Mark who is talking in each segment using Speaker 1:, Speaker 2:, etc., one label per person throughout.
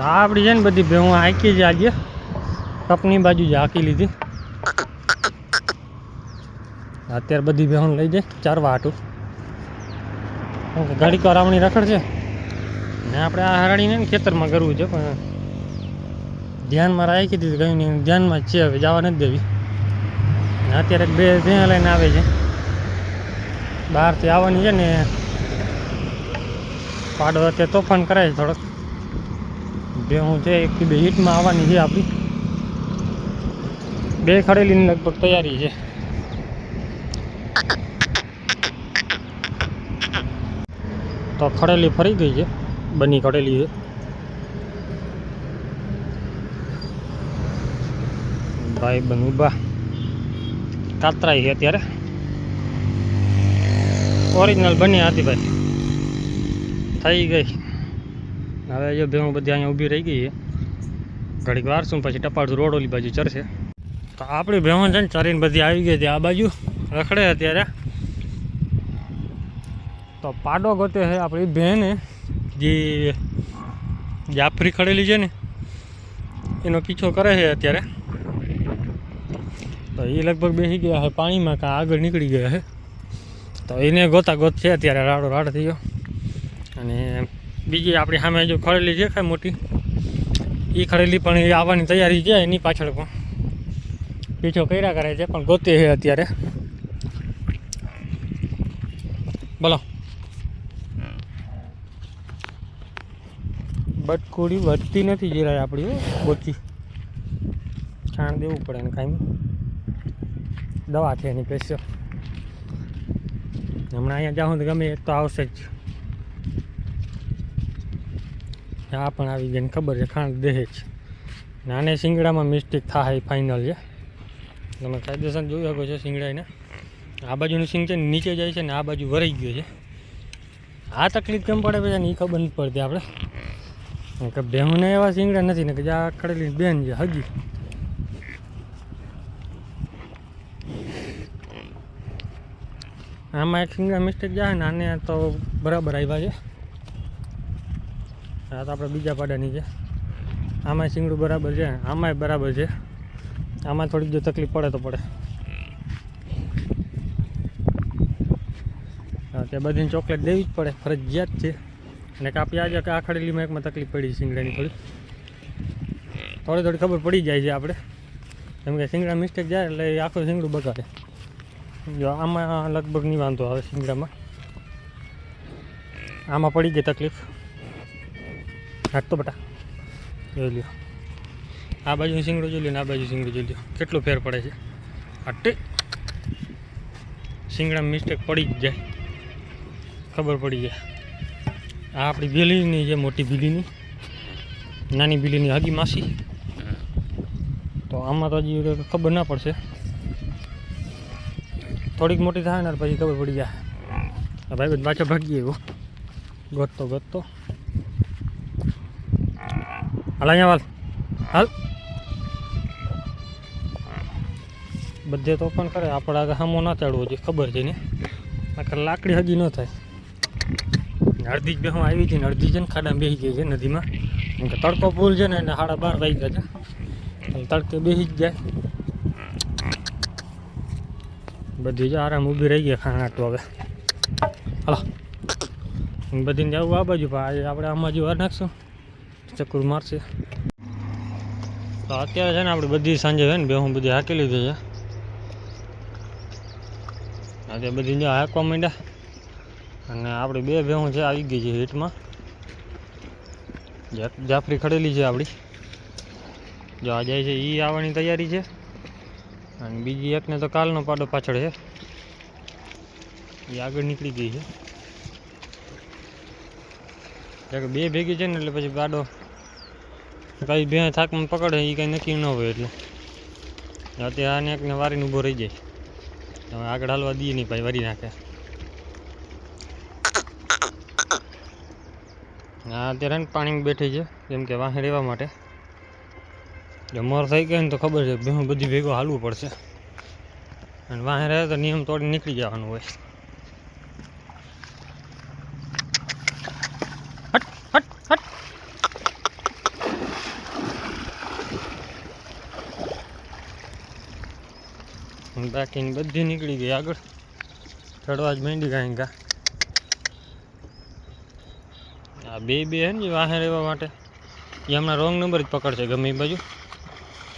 Speaker 1: આપણી છે ને બધી ભેહું હાંકી જ આજે. કપની બાજુ જ હાંકી લીધી. અત્યારે બધી ભેહું લઈ જાય, ચારવા હાટું. કેમ કે ગાડી કરાવણી રખડ છે ને આપણે આ હરાણીને ખેતરમાં કરવું છે, પણ ધ્યાનમાં રાખી દીધું કંઈ નહીં. ધ્યાનમાં છે હવે, જવા નથી દેવી. અત્યારે બે ભેં લઈને આવે છે. બહારથી આવવાની છે ને પાડો અત્યારે તોફાન કરાય છે થોડોક. બે હું છે એકથી બે હીટમાં આવવાની છે આપણી. બે ખડેલીની લગભગ તૈયારી છે. તો ખડેલી ફરી ગઈ છે, બની ખડેલી છે. ભાઈ બન ઊભા. કાતરાઈ છે અત્યારે. ઓરિજિનલ બની હતી ભાઈ. થઈ ગઈ. હવે જો ભેહું બધી અહીંયા ઊભી રહી ગઈ છે. ઘડીક વારશું પછી ટપાડું રોડ ઓલી બાજુ ચરશે તો આપણી ભેણ છે ને ચરીને બધી આવી ગઈ હતી આ બાજુ, રખડે અત્યારે. તો પાડો ગોતે છે આપણી બહેને જે જાફરી ખડેલી છે ને, એનો પીછો કરે છે અત્યારે. તો એ લગભગ બેસી ગયા છે પાણીમાં કાં આગળ નીકળી ગયા છે. તો એને ગોતા ગોત છે અત્યારે રાડો રાડ થઈ ગયો. અને બીજી આપણી સામે જો છે કાંઈ મોટી. એ ખડેલી પણ એ આવવાની તૈયારી છે, એની પાછળ પણ. પીછો કર્યા કરે છે, પણ ગોતે છે અત્યારે. બોલો. બટકુડી વધતી નથી જરાય આપણી ગોતી. છાણ દેવું પડે ને કાંઈ. દવા છે એની પેસ્યો હમણાં અહીંયા જાઉં તો ગમે એ તો આવશે જ. આ પણ આવી ગઈ ને ખબર છે, ખાંડ દેહે નાને ને શિંગડામાં મિસ્ટેક થાય ફાઇનલ છે. તમે કાયદેસર જોઈ શકો છો શિંગડાઈને આ બાજુનું સિંગ છે નીચે જાય છે ને આ બાજુ વરાઈ ગયો છે. આ તકલીફ કેમ પડે પછી એ ખબર નથી પડતી આપણે. કે ભેહુંને એવા શિંગડા નથી, ને કે જે આ ખડેલી બેન છે, હજી. આમાં એક શિંગડા મિસ્ટેક જાય ને આને તો બરાબર આવ્યા છે. આ તો આપણે બીજા પાડાની છે આમાં શિંગડું બરાબર છે, આમાંય બરાબર છે. આમાં થોડીક જો તકલીફ પડે તો પડે. તે બધીને ચોકલેટ દેવી જ પડે, ફરજિયાત છે. અને કાપી આજે કે આ ખડેલીમાં એકમાં તકલીફ પડી શિંગડાની થોડી થોડી થોડી ખબર પડી જાય છે આપણે. કેમ કે શિંગડા મિસ્ટેક જાય એટલે એ આખું શિંગડું બગાડે. જો, આમાં લગભગ નહીં વાંધો આવે શિંગડામાં. આમાં પડી ગઈ તકલીફ. હાટતો બટા. જોઈ લ્યો. આ બાજુ સિંગડો જોઈ લ્યો ને આ બાજુ સિંગડો જોઈ લ્યો. કેટલો ફેર પડે છે. હટે સિંગડા મિસ્ટેક પડી જ જાય. ખબર પડી જાય. આ આપણી બિલીની છે મોટી બિલીની નાની બિલીની હગી માસી. તો આમાં તો હજી ખબર ના પડશે. થોડીક મોટી થાય ને પછી ખબર પડી જાય. ભાઈ બધું પાછો ભાગી એવો ગોતતો ગોતતો. હાલ અહીંયા વાલ. હાલ. બધે તો પણ કરે, આપણે આગળ સામો ના ચડવો જોઈએ, ખબર છે ને? આખર લાકડી હજી ન થાય. અડધી જ બે, હું આવી હતી ને અડધી છે ને ખાડા બેસી ગઈ છે નદીમાં. કેમ કે તડકો ફૂલ છે ને, એટલે સાડા બાર વાગી ગયા છે. અને તડકે બેસી જ જાય. બધી જ આરામ ઊભી રહી ગયા તો હવે. હાલો. બધીને જવું આ બાજુ, પણ આપણે આમાં જ વાર નાખશું. ચક્કર મારશે. તો અત્યારે છે ને આપણે બધી સાંજે છે ને બે હું બધી હાકી લીધી છે. આજે બધી જો હાંકવા માંડ્યા. અને આપણી બે ભેહું છે આવી ગઈ છે હીટમાં. જાફરી ખડેલી છે આપણી જો આ જાય છે એ આવવાની તૈયારી છે. અને બીજી એકને તો કાલનો પાડો પાછળ છે. એ આગળ નીકળી ગઈ છે. બે ભેગી છે ને એટલે પછી ગાડો કઈ બે થાકમાં પકડે એ કંઈ નક્કી ન હોય એટલે. અત્યારે આને એકને વારીને ઊભો રહી જાય. હવે આગળ હાલવા દઈએ નહીં ભાઈ, વારી નાખે. હા અત્યારે ને પાણીમાં બેઠી છે, કેમ કે વાહે રહેવા માટે. જો મોર થઈ ગઈ ને તો ખબર છે, ભેહું બધી ભેગો હાલવું પડશે. અને વાહે રહે તો નિયમ તોડી નીકળી જવાનું હોય હટ હટ હટ અને બાકીની બધી નીકળી ગઈ આગળ. ચડવા જ માંડી કાંઈ કા આ બે બે હે ને વાહન વાહે રહેવા માટે. એ હમણાં રોંગ નંબર જ પકડશે ગમે એ બાજુ.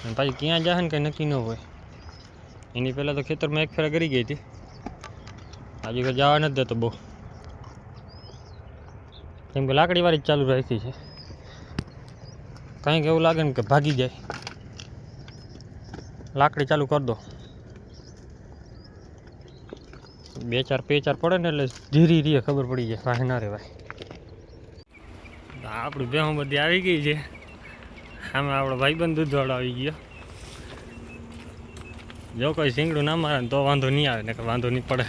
Speaker 1: અને પાછી ક્યાં જાહે ને કંઈ નક્કી ન હોય. એની પહેલાં તો ખેતરમાં એક ફેરા કરી ગઈ હતી. આજે કંઈ જવા નથી દેતો બહુ. કેમ કે લાકડીવાળી જ ચાલુ રાખી છે. કંઈક એવું લાગે ને કે ભાગી જાય. લાકડી ચાલુ કરી દો. બે ચાર બે ચાર પડે ને એટલે ધીરે ધીરે ખબર પડી જાય ભાઈ ના રહેવાય આપણી ભેહું બધી આવી ગઈ છે. આમે આપણો ભાઈબંધ દૂધવાળો આવી ગયો. જો કોઈ શીંગડું ના મારે તો વાંધો નહીં આવે ને કે વાંધો નહીં પડે.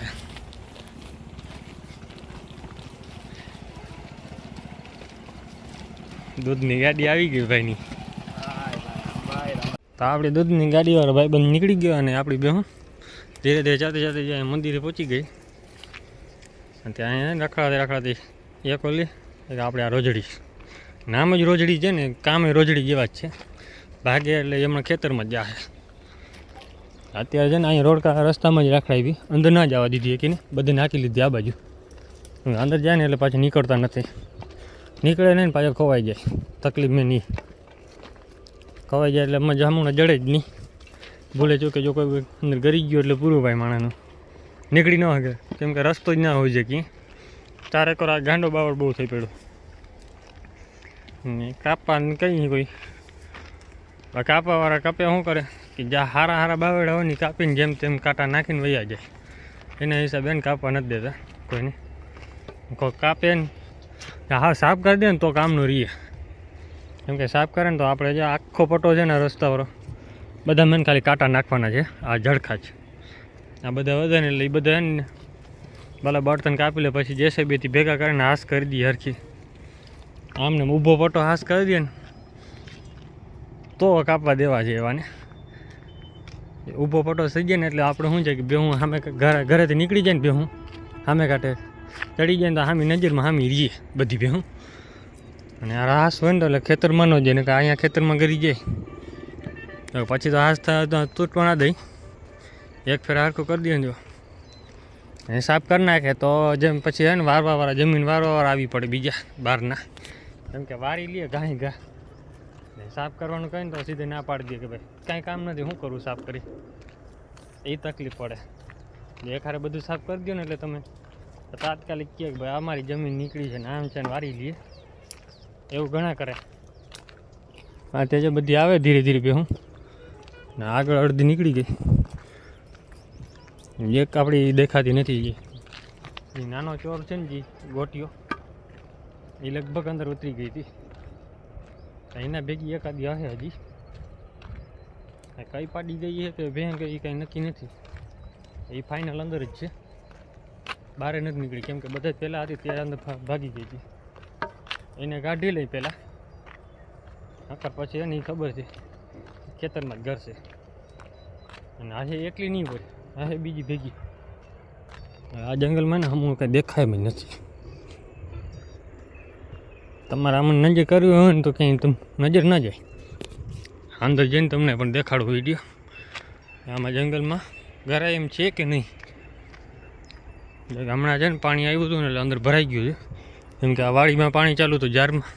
Speaker 1: દૂધની ગાડી આવી ગઈ ભાઈની. તો આપણી દૂધની ગાડીવાળો ભાઈબંધ નીકળી ગયો અને આપણી બેહું ધીરે ધીરે જાતે જાતે મંદિરે પહોંચી ગઈ. અને ત્યાં રખડાતી રખડાતી એક ઓલી, એક આપણે આ રોજડી. નામ જ રોજડી છે ને, કામે રોજડી જેવા જ છે. ભાગે એટલે એમણે ખેતરમાં જ જાય અત્યારે છે ને અહીંયા રોડકા રસ્તામાં જ રખડાવી અંદર ના જવા દીધી કે ને, બધે નાખી લીધી આ બાજુ. અંદર જાય ને એટલે પાછું નીકળતા નથી. નીકળે નહીં પાછો ખોવાઈ જાય. તકલીફ મેં નહીં. ખવાઈ જાય એટલે મજા હમણાં જડે જ નહીં. ભૂલે ચૂકે જો કોઈ અંદર ગરી ગયો એટલે પૂરું ભાઈ માણાનું નીકળી ન શકે. કેમ કે રસ્તો જ ના હોય છે કે ચારે કર આ ગાંડો બાવળ બહુ થઈ પડ્યો. ને કાપવા કંઈ કોઈ. કાપાવાળા કાપે શું કરે? કે જ્યાં હારા હારા બાવડા હોય ને કાપીને જેમ તેમ કાંટા નાખીને વૈયા જાય. એના હિસાબે એને કાપવા નથી દેતા કોઈને. કોઈ કાપે ને. હા સાફ કરી દે ને તો કામનું રહીએ કેમ કે સાફ કરે ને તો આપણે જે આખો પટો છે ને રસ્તાવાળો બધા મને ખાલી કાંટા નાખવાના છે. આ જડખા છે. આ બધા વધે ને એટલે એ બધા એને ભલે બળતણ કાપી લે, પછી જેસીબીથી ભેગા કરીને હાસ કરી દઈએ હરખી. આમને ઊભો પટો હાસ કરી દે ને, તો કાપવા દેવા છે એવાને. ઊભો પટો થઈ જાય ને એટલે આપણે શું છે કે બેહું સામે ઘરે, ઘરેથી નીકળી જાય ને બે હું સામે કાંઠે ચડી જાય ને તો સામી નજરમાં સામી રહીએ બધી બેહું અને આ રાસ હોય ને તો એટલે ખેતરમાં ન જાય ને કે અહીંયા ખેતરમાં ગરી જાય. તો પછી તો હાથ થાય તો તૂટવા ના દઈ. એક ફેર હારખું કરી દે જો એ સાફ કરી નાખે તો જેમ પછી હે ને વારવાવાળા જમીન વારવાવાળા આવી પડે બીજા બહારના. કેમ કે વારી લે ગાય ગા. સાફ કરવાનું કહીને તો સીધે ના પાડી દે કે ભાઈ, કાંઈ કામ નથી શું કરું સાફ કરી? એ તકલીફ પડે. એખારે બધું સાફ કરી દો ને એટલે તમે તાત્કાલિક કહે કે ભાઈ, અમારી જમીન નીકળી છે ને આમ છે ને વારી લઈએ એવું ઘણા કરે. હા તે જે બધી આવે ધીરે ધીરે બે હું ને આગળ અડધી નીકળી ગઈ. એક આપણી દેખાતી નથી એ નાનો ચોર છે ને જે ગોટીઓ એ લગભગ અંદર ઉતરી ગઈ હતી. એના ભેગી એકાદી હશે હજી. કઈ પાડી ગઈ છે કે ભેં ગઈ કંઈ નક્કી નથી. એ ફાઇનલ અંદર જ છે. બહાર નથી નીકળી. કેમ કે બધા જ પહેલાં હતી, ત્યારે અંદર ભાગી ગઈ હતી. એને કાઢી લઈ પહેલાં. નકર પછી એની ખબર છે. ખેતરમાં જ ઘર છે. અને આજે એકલી નહીં હોય, આજે બીજી ભેગી. આ જંગલમાં ને હમું કાંઈ દેખાય નથી. તમારે આમાં નજર કરવી હોય ને તો ક્યાંય તમ નજર ના જાય. અંદર જઈને તમને પણ દેખાડું વીડિયો આમાં જંગલમાં ગરાય એમ છે કે નહીં? હમણાં છે ને પાણી આવ્યું હતું ને એટલે અંદર ભરાઈ ગયું છે. કેમ કે આ વાડીમાં પાણી ચાલુ હતું જારમાં.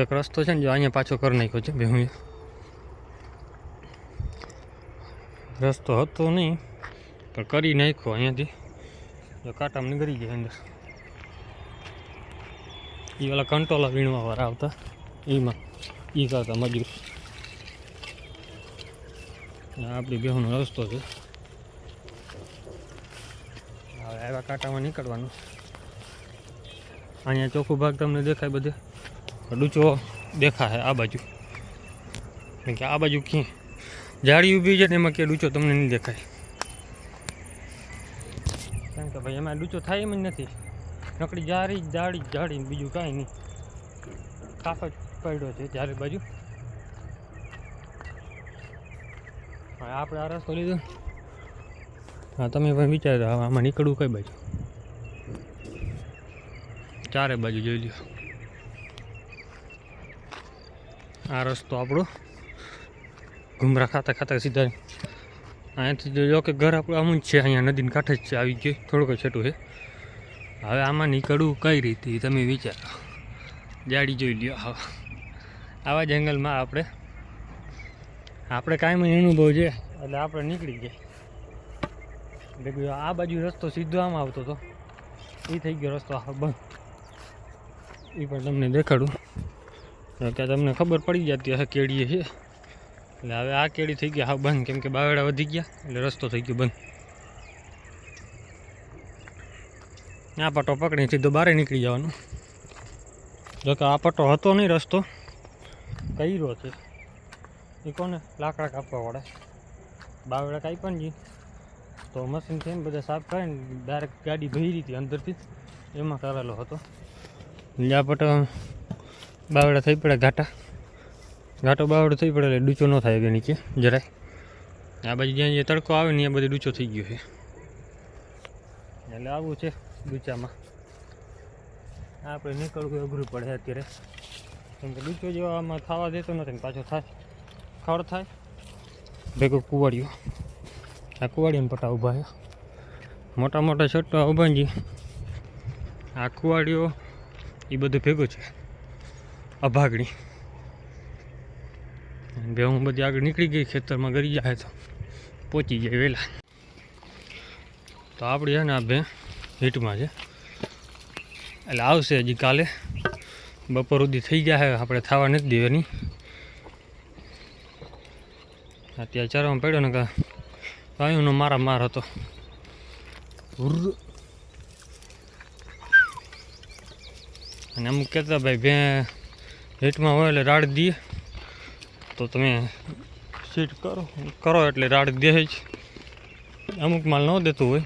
Speaker 1: એક રસ્તો છે ને જો અહીંયા પાછો કરી નાખ્યો છે, બે હું રસ્તો હતો નહીં, પણ કરી નાખ્યો અહીંયાથી. જો કાંટામાં નીકળી ગયા અંદર. એ ઓલા કંટોલા વીણવા વાળા આવતા. એમાં એ કરતા મજૂર. આપણી બેહુનો રસ્તો છે. હવે આવા કાંટામાં નીકળવાનું. અહીંયા ચોખ્ખું ભાગ તમને દેખાય બધે. ડૂચો દેખાય આ બાજુ. કે આ બાજુ ક્યાં જાળી ઊભી છે એમાં કે ડૂચો તમને નહીં દેખાય. કેમ કે ભાઈ, એમાં ડૂચો થાય એમ જ નથી. નકડી જાળી જાડી ને બીજું કાંઈ નહીં. કાફ જ પડ્યો છે ચારે બાજુ. આપણે આ રસ્તો લીધો. હા, તમે પણ વિચારો, આમાં નીકળવું કઈ બાજુ? ચારે બાજુ જોઈ લો આ રસ્તો આપણો. ઘુમરા ખાતા ખાતા સીધા અહીંયાથી જો- કે ઘર આપણું આમ જ છે, અહીંયા નદીને કાંઠે જ છે, આવી ગયું. થોડુંક છેટું છે. હવે આમાં નીકળવું કઈ રીતે તમે વિચારો. જાડી જોઈ લ્યો. હા. આવા જંગલમાં આપણે આપણે કાંઈ અનુભવ છે, એટલે આપણે નીકળી ગયા. એટલે આ બાજુ રસ્તો સીધો આમ આવતો હતો એ થઈ ગયો રસ્તો આ બંધ. એ પણ તમને દેખાડું. ત્યાં તમને ખબર પડી જતી હશે કેળીએ છે. એટલે હવે આ કેળી થઈ ગયા. હા, બંધ. કેમ કે બાવડા વધી ગયા, એટલે રસ્તો થઈ ગયો બંધ. આ પટ્ટો પકડી સીધો બારે નીકળી જવાનું. જો કે આ પટ્ટો હતો નહીં રસ્તો. કર્યો છે. એ કોને? લાકડા કાપવા વાળા. બાવડા પણ જી. તો મશીન થઈને બધા સાફ કરીને ડાયરેક્ટ ગાડી ભરી હતી અંદરથી. એમાં કરેલો હતો. લ્યા પટ્ટો બાવડા થઈ પડે ઘાટા. ઘાટો બાવડો થઈ પડે એટલે ડૂચો ન થાય કે નીચે, જરાય. આ બાજુ જ્યાં જે તડકો આવે ને ત્યાં બધું ડૂચો થઈ ગયો છે. એટલે આવું છે ડૂચામાં. આપણે નીકળવું અઘરું પડે અત્યારે. કેમ કે ડૂચો જેવો આમાં થવા દેતો નથી પાછો થાય. ખડ થાય. ભેગું કુવાડિયો. આ કુવાડિયાને પટા ઊભા મોટા મોટા છોટા ઉભાજી આ કુવાડિયો એ બધું ભેગું છે. અભાગણી. બે હું બધી આગળ નીકળી ગઈ, ખેતરમાં ગરી જાય તો પહોંચી જાય વહેલા તો આપણી છે ને આ બે હીટમાં છે. એટલે આવશે હજી કાલે. બપોર સુધી થઈ ગયા છે, આપણે થવા નથી દેવાની. અત્યારે ચારવામાં પડ્યો ને કે વાયુનો મારા માર હતો. અને અમુક કહેતા ભાઈ બે હીટમાં હોય એટલે રાડ દઈએ. તો તમે સીટ કરો. કરો એટલે રાડ દે જ અમુક માલ ન દેતું હોય.